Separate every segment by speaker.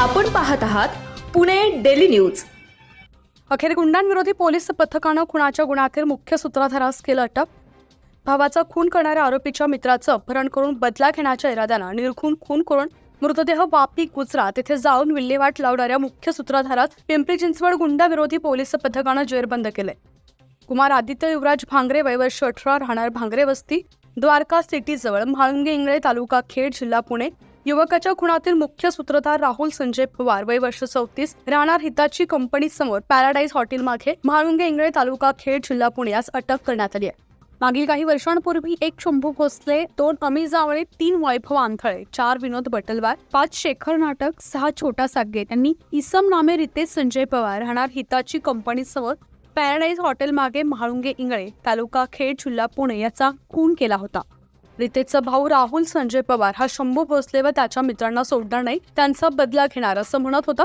Speaker 1: आपण पाहत आहात पुणे डेली न्यूज.
Speaker 2: अखेर गुंडांविरोधी पोलीस पथकानं खुनाच्या गुन्ह्यातील मुख्य सूत्रधारास केलं अटक. भावाचा खून करणाऱ्या आरोपीच्या मित्राचं अपहरण करून बदला घेण्याच्या इराद्यानं निर्खून खून करून मृतदेह वापी गुजरात येथे जाऊन विल्हेवाट लावणाऱ्या मुख्य सूत्राधारात पिंपरी चिंचवड गुंडाविरोधी पोलीस पथकानं जेरबंद केले कुमार आदित्य युवराज भांगरे वयवर्ष अठरा राहणार भांगरे वस्ती द्वारका सिटीजवळ म्हाळुंगे इंगळे तालुका खेड जिल्हा पुणे युवकाच्या खुनातील मुख्य सूत्रधार राहुल संजय पवार वय वर्ष चौतीस राहणार हिताची कंपनी समोर पॅराडाईज हॉटेल मागे म्हाळुंगे इंगळे तालुका खेड जिल्हा पुण्यास अटक करण्यात आली आहे. मागील काही वर्षांपूर्वी एक शंभू भोसले दोन अमी जावळे तीन वैभव आंथळे चार विनोद बटलवार पाच शेखर नाटक सहा छोटा सागे यांनी इसम नामे रितेश संजय पवार राहणार हिताची कंपनी समोर पॅराडाईज हॉटेल मागे म्हाळुंगे इंगळे तालुका खेड जिल्हा पुणे याचा खून केला होता. रितेशचा भाऊ राहुल संजय पवार हा शंभू भोसले व त्याच्या मित्रांना सोडणार नाही त्यांचा बदला घेणार असं म्हणत होता.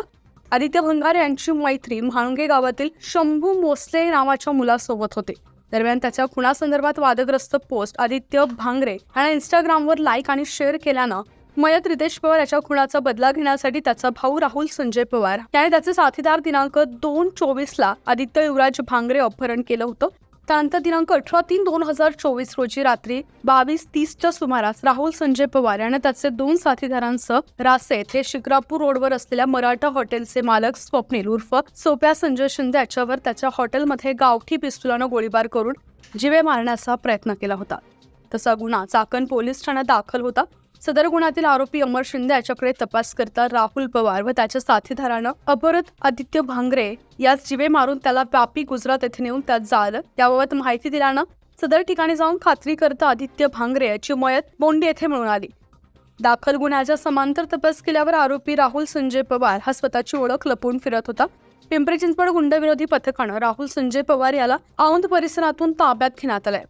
Speaker 2: आदित्य भंगार यांची मैत्री म्हाळुंगे गावातील शंभू मोसले नावाच्या मुलासोबत होते. दरम्यान त्याच्या खुणासंदर्भात वादग्रस्त पोस्ट आदित्य भांगरे याने इंस्टाग्रामवर लाईक आणि शेअर केल्यानं मयत रितेश पवार याच्या खुणाचा बदला घेण्यासाठी त्याचा भाऊ राहुल संजय पवार याने त्याचे साथीदार दिनांक दोन चोवीसला आदित्य युवराज भांगरे अपहरण केलं होतं. त्यानंतर दिनांक अठरा तीन दोन हजार चोवीस रोजी रात्री बावीस तीसच्या सुमारास राहुल संजय पवार याने त्याचे दोन साथीदारांसह रासे येथे शिक्रापूर रोडवर असलेल्या मराठा हॉटेलचे मालक स्वप्नील उर्फ सोप्या संजय शिंदे याच्यावर त्याच्या हॉटेलमध्ये गावठी पिस्तुलानं गोळीबार करून जिवे मारण्याचा प्रयत्न केला होता. तसा गुन्हा चाकण पोलीस ठाण्यात दाखल होता. सदर गुन्ह्यातील आरोपी अमर शिंदे याच्याकडे तपास करता राहुल पवार व त्याच्या साथीदारानं अपहरत आदित्य भांगरे यास जिवे मारून त्याला व्यापी गुजरात येथे नेऊन त्यात जाळलं. याबाबत माहिती दिल्यानं सदर ठिकाणी जाऊन खात्री करता आदित्य भांगरे याची मयत बोंडी येथे मिळून आली. दाखल गुन्ह्याचा समांतर तपास केल्यावर आरोपी राहुल संजय पवार हा स्वतःची ओळख लपवून फिरत होता. पिंपरी चिंचवड गुंडविरोधी पथकानं राहुल संजय पवार याला औंध परिसरातून ताब्यात घेण्यात आलंय.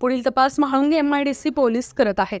Speaker 2: पुढील तपास म्हाळुंगे एमआयडीसी पोलीस करत आहेत.